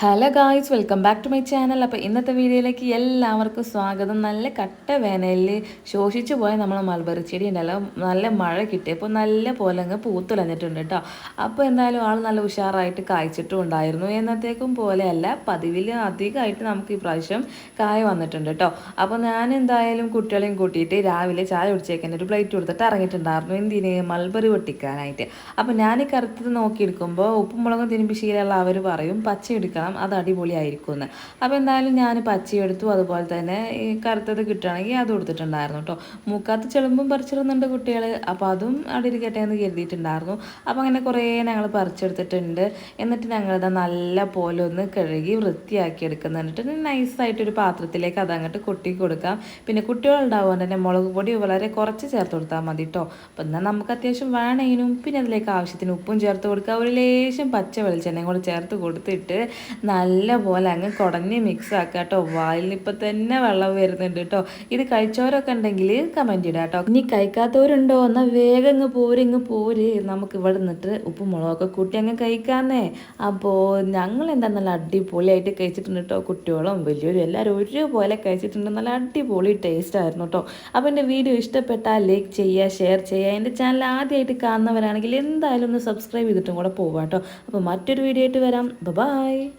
Hello guys welcome back to my channel അപ്പോൾ ഇന്നത്തെ വീഡിയോയിലേക്ക് എല്ലാവർക്കും സ്വാഗതം. നല്ല കട്ട വേനലിൽ ശോഷിച്ചു പോയ നമ്മളെ മൽബറി ചെടി ഉണ്ടല്ലോ നല്ല മഴ കിട്ടിയപ്പോൾ നല്ല പോലെ അങ്ങ് പൂത്തുലഞ്ഞിട്ടുണ്ട് കേട്ടോ അപ്പോൾ എന്തായാലും ആൾ നല്ല ഉഷാറായിട്ട് കായ്ച്ചിട്ടും ഉണ്ടായിരുന്നു. എന്നത്തേക്കും പോലെയല്ല പതിവിൽ അധികമായിട്ട് നമുക്ക് ഈ പ്രാവശ്യം കായ വന്നിട്ടുണ്ട് കേട്ടോ അപ്പോൾ ഞാൻ എന്തായാലും കുട്ടികളെയും കൂട്ടിയിട്ട് രാവിലെ ചായ കുടിച്ചേക്കാൻ ഒരു പ്ലേറ്റ് കൊടുത്തിട്ട് ഇറങ്ങിയിട്ടുണ്ടായിരുന്നു. എന്തിന്? മൽബറി പൊട്ടിക്കാനായിട്ട്. അപ്പോൾ ഞാൻ ഈ കറുത്തത് നോക്കിയെടുക്കുമ്പോൾ ഉപ്പും മുളകും തിരുമ്പി ശീലമുള്ള അവർ പറയും പച്ച എടുക്കണം. അത് അടിപൊളിയായിരിക്കും എന്ന് അപ്പോൾ എന്തായാലും ഞാൻ പച്ചയെടുത്തു അതുപോലെ തന്നെ ഈ കറുത്തത് കിട്ടുകയാണെങ്കിൽ അത് കൊടുത്തിട്ടുണ്ടായിരുന്നു കേട്ടോ മൂക്കാത്ത ചെളുമ്പും പറിച്ചിടുന്നുണ്ട് കുട്ടികൾ അപ്പോൾ അതും അവിടെ ഇരിക്കട്ടെ എന്ന് കരുതിയിട്ടുണ്ടായിരുന്നു. അപ്പോൾ അങ്ങനെ കുറേ ഞങ്ങൾ പറിച്ചെടുത്തിട്ടുണ്ട്. എന്നിട്ട് ഞങ്ങളിത് നല്ല പോലെ ഒന്ന് കഴുകി വൃത്തിയാക്കി എടുക്കുന്നുണ്ട് നൈസായിട്ടൊരു പാത്രത്തിലേക്ക് അത് അങ്ങോട്ട് കൊട്ടി കൊടുക്കാം. പിന്നെ കുട്ടികളുണ്ടാവുക തന്നെ മുളക് പൊടി വളരെ കുറച്ച് ചേർത്ത് കൊടുത്താൽ മതി കേട്ടോ അപ്പം എന്നാൽ നമുക്ക് അത്യാവശ്യം വേണേനും. പിന്നെ അതിലേക്ക് ആവശ്യത്തിന് ഉപ്പും ചേർത്ത് കൊടുക്കുക ഒരു ലേശം പച്ച വെളിച്ചെണ്ണയും കൂടെ ചേർത്ത് കൊടുത്തിട്ട് നല്ല പോലെ അങ്ങ് കുടഞ്ഞ് മിക്സ് ആക്കുക കേട്ടോ വായിൽ ഇപ്പം തന്നെ വെള്ളം വരുന്നുണ്ട് കേട്ടോ ഇത് കഴിച്ചവരൊക്കെ ഉണ്ടെങ്കിൽ കമന്റ് ഇടാം കേട്ടോ ഇനി കഴിക്കാത്തവരുണ്ടോ? എന്നാൽ വേഗം ഇങ്ങ് പോര് ഇങ്ങ് പോര്. നമുക്ക് ഇവിടെ നിന്നിട്ട് ഉപ്പും മുളകൊക്കെ കൂട്ടി അങ്ങ് കഴിക്കാന്നേ. അപ്പോൾ ഞങ്ങൾ എന്താ നല്ല അടിപൊളിയായിട്ട് കഴിച്ചിട്ടുണ്ട് കേട്ടോ കുട്ടികളും വലിയവരും എല്ലാവരും ഒരുപോലെ കഴിച്ചിട്ടുണ്ട്. നല്ല അടിപൊളി ടേസ്റ്റ് ആയിരുന്നു കേട്ടോ അപ്പോൾ എന്റെ വീഡിയോ ഇഷ്ടപ്പെട്ടാൽ ലൈക്ക് ചെയ്യുക ഷെയർ ചെയ്യുക. എന്റെ ചാനൽ ആദ്യമായിട്ട് കാണുന്നവരാണെങ്കിൽ എന്തായാലും ഒന്ന് സബ്സ്ക്രൈബ് ചെയ്തിട്ടും കൂടെ പോവാം കേട്ടോ അപ്പോൾ മറ്റൊരു വീഡിയോ ആയിട്ട് വരാം. ബൈ